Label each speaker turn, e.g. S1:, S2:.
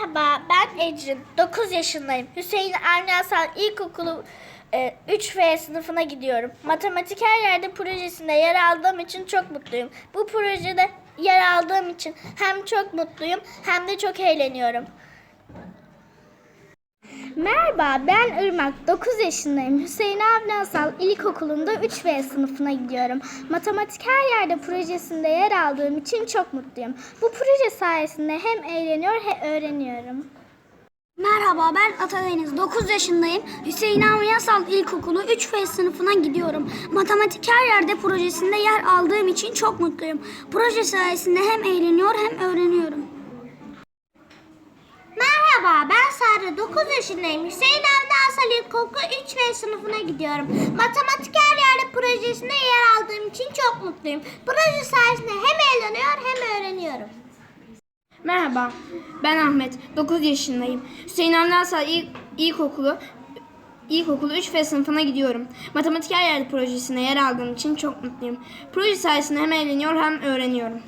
S1: Merhaba, ben Ecrin. 9 yaşındayım. Hüseyin Avni Hasan İlkokulu e, 3F sınıfına gidiyorum. Matematik her yerde projesinde yer aldığım için çok mutluyum. Bu projede yer aldığım için hem çok mutluyum hem de çok eğleniyorum. Merhaba, ben Irmak. 9 yaşındayım. Hüseyin Avni Asal İlkokulu'nda 3B sınıfına gidiyorum. Matematik her yerde projesinde yer aldığım için çok mutluyum. Bu proje sayesinde hem eğleniyor hem öğreniyorum.
S2: Merhaba ben Atadeniz. 9 yaşındayım. Hüseyin Avni Yasal İlkokulu 3F sınıfına gidiyorum. Matematik her yerde projesinde yer aldığım için çok mutluyum. Proje sayesinde hem eğleniyor hem öğreniyorum.
S1: Merhaba, ben Sare. 9 yaşındayım. Hüseyin Avni Asal İlkokulu 3B sınıfına gidiyorum. Matematik her yerde projesinde yer aldığım için çok mutluyum. Proje sayesinde hem eğleniyor hem öğreniyorum.
S3: Merhaba, ben Ahmet. 9 yaşındayım. Hüseyin Avni Asal İlk, İlkokulu İlkokulu 3 F sınıfına gidiyorum. Matematik her yerde projesine yer aldığım için çok mutluyum. Proje sayesinde hem eğleniyor hem öğreniyorum.